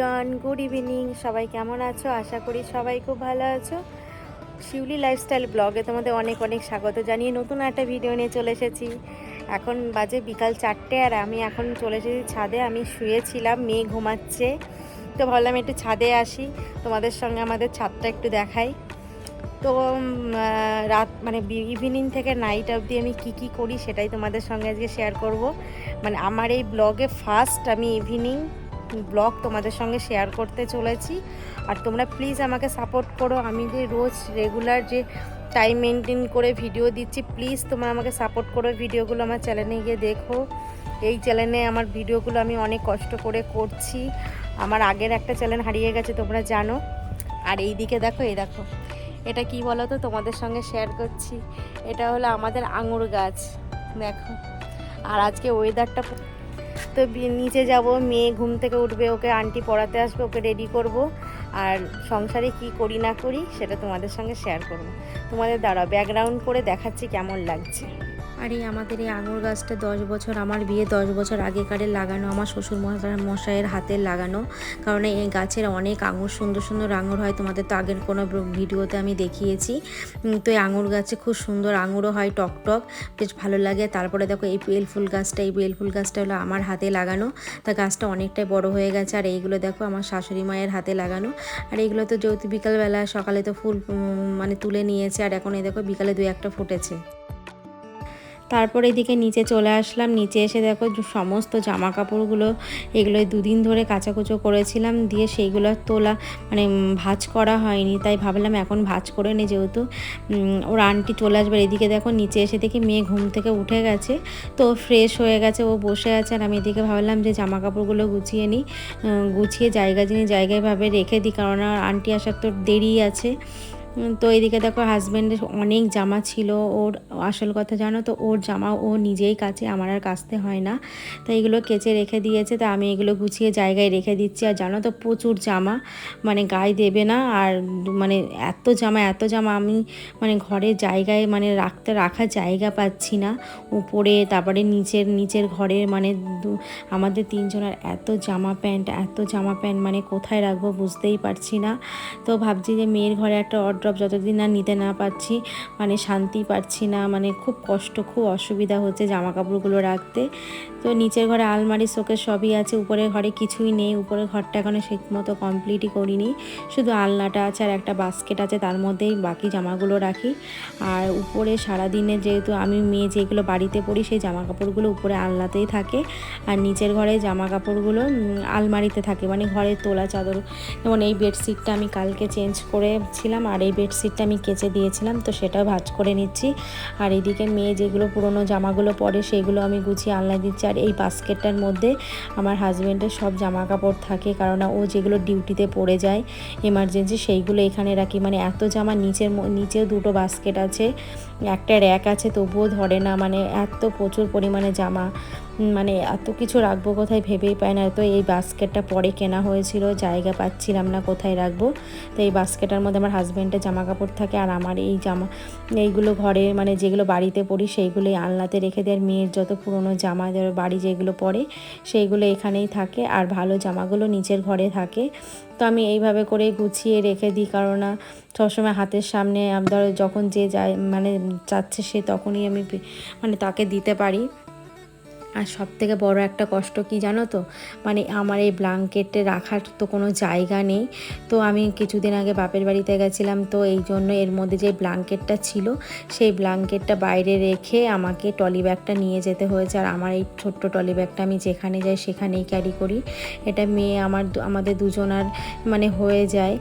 Everyone good evening সবাই কেমন আছো? আশা করি সবাই খুব ভালো আছো। শিউলি লাইফস্টাইল ব্লগে তোমাদের অনেক অনেক স্বাগত জানিয়ে নতুন একটা ভিডিও নিয়ে চলে এসেছি। এখন বাজে বিকাল চারটে আর আমি এখন চলে এসেছি ছাদে। আমি শুয়েছিলাম, মেয়ে ঘুমাচ্ছে। তো ভাবলাম একটু ছাদে আসি, তোমাদের সঙ্গে আমাদের ছাদটা একটু দেখাই। তো রাত মানে ইভিনিং থেকে নাইট অবধি আমি কি কি করি সেটাই তোমাদের সঙ্গে আজকে শেয়ার করব। মানে আমার এই ব্লগে ফার্স্ট আমি ইভিনিং ব্লগ তোমাদের সঙ্গে শেয়ার করতে চলেছি। আর তোমরা প্লিজ আমাকে সাপোর্ট করো। আমি যে রোজ রেগুলার যে টাইম মেনটেন করে ভিডিও দিচ্ছি প্লিজ তোমরা আমাকে সাপোর্ট করো। ভিডিওগুলো আমার চ্যানেলে গিয়ে দেখো। এই চ্যানেলে আমার ভিডিওগুলো আমি অনেক কষ্ট করে করছি। আমার আগের একটা চ্যানেল হারিয়ে গেছে, তোমরা জানো। আর এই দিকে দেখো, এই দেখো। এটা কি বলো তো তোমাদের সঙ্গে শেয়ার করছি। এটা হলো আমাদের আঙুর গাছ। দেখো। আর আজকে ওয়েদারটা তো নিচে যাব, মেয়ে ঘুম থেকে উঠবে, ওকে আন্টি পড়াতে আসবে, ওকে রেডি করব। আর সংসারে কি করি না করি সেটা তোমাদের সঙ্গে শেয়ার করব। তোমাদের দ্বারা ব্যাকগ্রাউন্ড করে দেখাচ্ছি কেমন লাগছে। আর এই আমাদের এই আঙুর গাছটা দশ বছর, আমার বিয়ে দশ বছর আগেকারে লাগানো, আমার শ্বশুর মশা- মশাইয়ের হাতে লাগানো। কারণ এই গাছের অনেক আঙুর, সুন্দর সুন্দর আঙুর হয়, তোমাদের তো আগের কোনো ভিডিওতে আমি দেখিয়েছি। তো এই আঙুর গাছে খুব সুন্দর আঙুরও হয়, টক টক, বেশ ভালো লাগে। তারপরে দেখো এই বেল ফুল গাছটা, এই বেল ফুল গাছটা হলো আমার হাতে লাগানো। তা গাছটা অনেকটাই বড় হয়ে গেছে, আর এইগুলো দেখো আমার শাশুড়ি মায়ের হাতে লাগানো। আর এইগুলো তো যেহেতু বিকালবেলা সকালে তো ফুল মানে তুলে নিয়েছে, আর এখন এই দেখো বিকালে দু একটা ফুটেছে। তারপর এদিকে নিচে চলে আসলাম। নিচে এসে দেখো সমস্ত জামা কাপড়গুলো এগুলো দুদিন ধরে কাচাকুচো করেছিলাম। দিয়ে সেইগুলো তোলা মানে ভাঁজ করা হয়নি। তাই ভাবলাম এখন ভাঁজ করে নি যেহেতু। ওর আন্টি চলে আসবে। এদিকে দেখো নিচে এসে দেখি মেয়ে ঘুম থেকে উঠে গেছে। তো ফ্রেশ হয়ে গেছে, ও বসে আছে। আর আমি এদিকে ভাবলাম যে জামা কাপড়গুলো গুছিয়ে নিই। গুছিয়ে জায়গা জিনিস জায়গায় ভাবে রেখে দিই। কারণ আর আন্টি আসার তো দেরি আছে। তো এদিকে দেখো হাজব্যান্ডের অনেক জামা ছিল ওর আসল কথা জানো তো, ওর জামা ও নিজেই কাছে আমার আর কাচতে হয় না। তো এগুলো কেচে রেখে দিয়েছে, তা আমি এগুলো গুছিয়ে জায়গায় রেখে দিচ্ছি। আর জানো তো প্রচুর জামা মানে গায়ে দেবে না, আর মানে এত জামা এত জামা আমি মানে ঘরের জায়গায় মানে রাখতে, রাখার জায়গা পাচ্ছি না। উপরে, তারপরে নিচের নিচের ঘরের মানে আমাদের তিনজনের এত জামা প্যান্ট, এত জামা প্যান্ট মানে কোথায় রাখব বুঝতেই পারছি না। তো ভাবছি যে মেয়ের ঘরে একটা অড্রপ যতদিন না নিতে না পারছি মানে শান্তি পাচ্ছি না মানে খুব কষ্ট, খুব অসুবিধা হচ্ছে জামা কাপড়গুলো রাখতে। তো নিচের ঘরে আলমারি শোকের সবই আছে, উপরের ঘরে কিছুই নেই, উপরের ঘরটা এখনও ঠিক মতো কমপ্লিটই করিনি। শুধু আলনাটা আছে আর একটা বাস্কেট আছে, তার মধ্যেই বাকি জামাগুলো রাখি। আর উপরে সারাদিনে যেহেতু আমি মেয়ে, যেগুলো বাড়িতে পরি, সেই জামা কাপড়গুলো উপরে আলনাতেই থাকে। আর নিচের ঘরে জামা কাপড়গুলো আলমারিতে থাকে মানে ঘরে তোলা চাদর। যেমন এই বেডশিটটা আমি কালকে চেঞ্জ করেছিলাম, আর এই বেডশিটটা আমি কেচে দিয়েছিলাম, তো সেটাও ভাজ করে নিচ্ছি। আর এদিকে মেয়ে যেগুলো পুরনো জামাগুলো পরে সেগুলো আমি গুছিয়ে আলনায় দিচ্ছি। আর এই বাস্কেটটার মধ্যে আমার হাজব্যান্ডের সব জামা কাপড় থাকে কারণ ও যেগুলো ডিউটিতে পড়ে যায়, এমার্জেন্সি সেইগুলো এখানে রাখি। মানে এত জামা নিচের নিচেও দুটো বাস্কেট আছে, একটা র্যাক আছে, তবুও ধরে না। মানে এত প্রচুর পরিমাণে জামা। মানে এত কিছু রাখব কোথায় ভেবেই পাই না। তো এই বাস্কেটটা পরে কেনা হয়েছিল, জায়গা পাচ্ছিলাম না কোথায় রাখব। তো এই বাস্কেটের মধ্যে আমার হাজব্যান্ডের জামা কাপড় থাকে আর আমার এই জামা, এইগুলো ঘরে মানে যেগুলো বাড়িতে পরি সেইগুলোই আলনাতে রেখে দেয়। আর মেয়ের যত পুরনো জামা বাড়ি যেগুলো পরে সেইগুলো এখানেই থাকে আর ভালো জামাগুলো নিচের ঘরে থাকে। তো আমি এইভাবে করে গুছিয়ে রেখে দিই কারণ না সবসময় হাতের সামনে ধরো যখন যে যায় মানে চাচ্ছে সে তখনই আমি মানে তাকে দিতে পারি। আর সব থেকে বড় একটা কষ্ট কি জানো তো? মানে আমার এই ব্ল্যাঙ্কেটে রাখার তো কোনো জায়গা নেই। তো আমি কিছুদিন আগে বাপের বাড়িতে গেছিলাম, তো এই জন্য এর মধ্যে যে ব্ল্যাঙ্কেটটা ছিল, সেই ব্ল্যাঙ্কেটটা বাইরে রেখে আমাকে টলি ব্যাগটা নিয়ে যেতে হয়েছে। আর আমার এই ছোট্ট টলি ব্যাগটা আমি যেখানে যাই সেখানেই ক্যারি করি। এটা মেয়ে আমার আমাদের দুজনার মানে হয়ে যায়।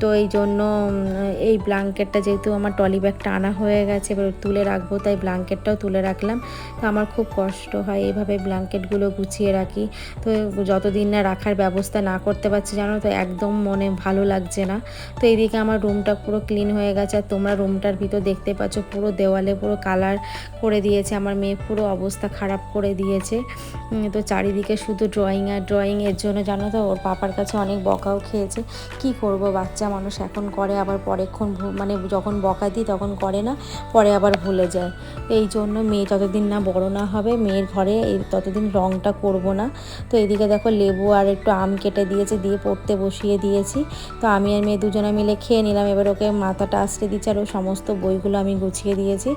তো এই জন্য এই ব্ল্যাঙ্কেটটা যেহেতু আমার টলি ব্যাগটা আনা হয়ে গেছে, এবার তুলে রাখব, তাই ব্ল্যাঙ্কেটটাও তুলে রাখলাম। তো আমার খুব কষ্ট হয় এইভাবে ব্ল্যাঙ্কেটগুলো গুছিয়ে রাখি। তো যতদিন না রাখার ব্যবস্থা না করতে পারছি জানো তো, একদম মনে ভালো লাগছে না। তো এইদিকে আমার রুমটা পুরো ক্লিন হয়ে গেছে, আর তোমরা রুমটার ভিতর দেখতে পাচ্ছ পুরো দেওয়ালে পুরো কালার করে দিয়েছে, আমার মেয়ে পুরো অবস্থা খারাপ করে দিয়েছে। তো চারিদিকে শুধু ড্রয়িং, আর ড্রয়িং এর জন্য জানো তো, ওর পাপার কাছে অনেক বকাও খেয়েছে। কি করব বাচ্চা? বাচ্চা মানুষ এখন করে, আবার পরেক্ষণ মানে যখন বকা দিই তখন করে না, পরে আবার ভুলে যায়। এই জন্য মেয়ে যতদিন না বড় না হবে, মেয়ের ঘরে এই ততদিন রঙটা করব না। তো এদিকে দেখো লেবু আর একটু আম কেটে দিয়েছে, দিয়ে পড়তে বসিয়ে দিয়েছি। তো আমি আর মেয়ে দুজনে মিলে খেয়ে নিলাম, এবার ওকে মাথাটা আসতে দিচ্ছে আর ও সমস্ত বইগুলো আমি গুছিয়ে দিয়েছি।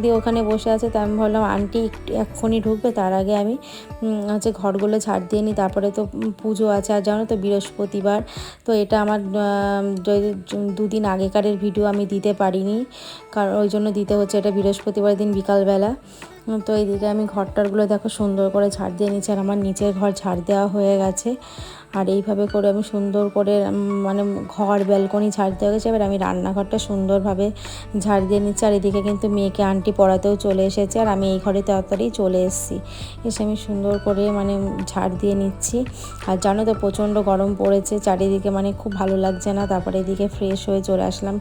দিয়ে ওখানে বসে আছে, তো আমি ভাবলাম, আন্টি, একটু এক্ষুনি ঢুকবে, তার আগে আমি হচ্ছে ঘরগুলো ছাড় দিয়ে নিই। তারপরে তো পুজো আছে, আর জানো তো বৃহস্পতিবার। তো এটা আমার দুদিন আগেকারের ভিডিও আমি দিতে পারিনি। কারণ ওই জন্য দিতে হচ্ছে। এটা বৃহস্পতিবার দিন বিকালবেলা। তো এইদিকে আমি ঘরটারগুলো দেখো সুন্দর করে ঝাড় দিয়ে নিচ্ছি আর আমার নিচের ঘর ঝাড় দেওয়া হয়ে গেছে। আর এইভাবে করে আমি সুন্দর করে মানে ঘর, ব্যালকনি ঝাড় দেওয়া গেছে। এবার আমি রান্নাঘরটা সুন্দরভাবে ঝাড় দিয়ে নিচ্ছি। আর এদিকে কিন্তু মেয়েকে আন্টি পড়াতেও চলে এসেছে, আর আমি এই ঘরে তাড়াতাড়ি চলে এসেছি। এসে আমি সুন্দর করে মানে ঝাড় দিয়ে নিচ্ছি। আর জানো তো প্রচণ্ড গরম পড়েছে, চারিদিকে মানে খুব ভালো লাগছে না। তারপরে এদিকে ফ্রেশ হয়ে চলে আসলাম।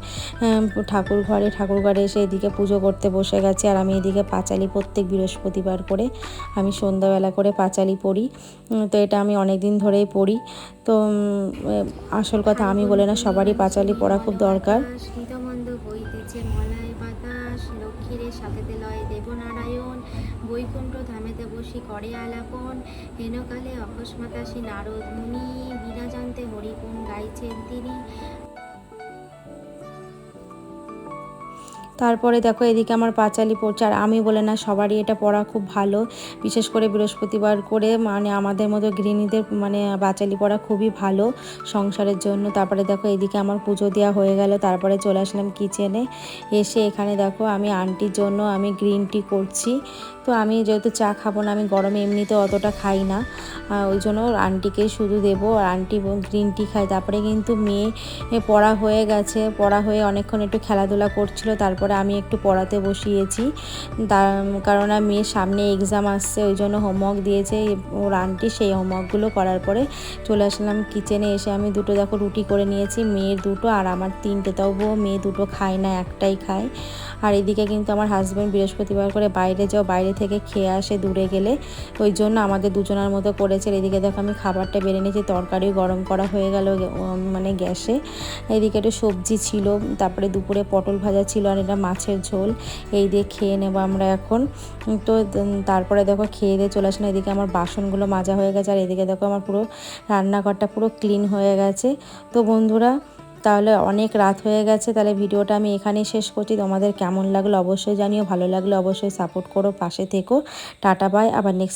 ঠাকুর ঘরে ঠাকুর ঘরে এসে এদিকে পুজো করতে বসে গেছে। আর আমি এদিকে পাঁচালি প্রত্যেক বৃহস্পতিবার করে আমি সন্ধ্যাবেলা করে পাঁচালি পড়ি। তো এটা আমি অনেক দিন ধরেই পড়ি। তো আসল কথা আমি বলে না, সবারই পাঁচালি পড়া খুব দরকার। লক্ষ্মীরে সাথেতে লয় দেবনারায়ণ, বৈকুণ্ঠ ধামেতে বসি করে আলাপন, হেনকালে অকস্মাৎ আসি নারদ মুনি, বিনা জানতে হরিগুণ গাইছেন তিনি। তারপরে দেখো এদিকে আমার পাঁচালি পড়ছে, আর আমি বলে না, সবারই এটা পড়া খুব ভালো। বিশেষ করে বৃহস্পতিবার করে মানে আমাদের মতো গৃহিণীদের মানে পাঁচালি পড়া খুবই ভালো সংসারের জন্য। তারপরে দেখো এদিকে আমার পুজো দেওয়া হয়ে গেল, তারপরে চলে আসলাম কিচেনে এসে এখানে দেখো আমি আন্টির জন্য আমি গ্রিন টি করছি। তো আমি যেহেতু চা খাব না, আমি গরমে এমনিতে অতটা খাই না। ওই জন্য আন্টিকে শুধু দেবো। আর আন্টি গ্রিন টি খায়। তারপরে কিন্তু মেয়ে পড়া হয়ে গেছে। পড়া হয়ে অনেকক্ষণ একটু খেলাধুলা করছিল। তারপরে আমি একটু পড়াতে বসিয়েছি। তার কারণ মেয়ের সামনে এক্সাম আসছে, ওই জন্য হোমওয়ার্ক দিয়েছে। ওর আন্টি সেই হোমওয়ার্কগুলো করার পরে চলে আসলাম কিচেনে এসে আমি দুটো দেখো রুটি করে নিয়েছি, মেয়ের দুটো আর আমার তিনটে। তবুও মেয়ে দুটো খায় না, একটাই খায়। আর এদিকে কিন্তু আমার হাজব্যান্ড বৃহস্পতিবার করে বাইরে যাও, বাইরে থেকে খেয়ে আসে দূরে গেলে। ওই জন্য আমাদের দুজনের মতো করেছে। এদিকে দেখো আমি খাবারটা বেড়ে নিয়েছি, তরকারিও গরম করা হয়ে গেল মানে গ্যাসে। এদিকে একটু সবজি ছিল, তারপরে দুপুরে পটল ভাজা ছিল আর এটা মাছের ঝোল। এই দিয়ে খেয়ে নেব আমরা এখন। তো তারপরে দেখো খেয়ে দিয়ে চলে আসলাম। এদিকে আমার বাসনগুলো মাজা হয়ে গেছে। আর এদিকে দেখো আমার পুরো রান্নাঘরটা পুরো ক্লিন হয়ে গেছে। তো বন্ধুরা তাহলে অনেক রাত হয়ে গেছে, তাহলে ভিডিওটা আমি এখানেই শেষ করছি। তোমাদের কেমন লাগল অবশ্যই জানিও, ভালো লাগলে অবশ্যই সাপোর্ট করো, পাশে থেকো। টাটা বাই আবার নেক্সট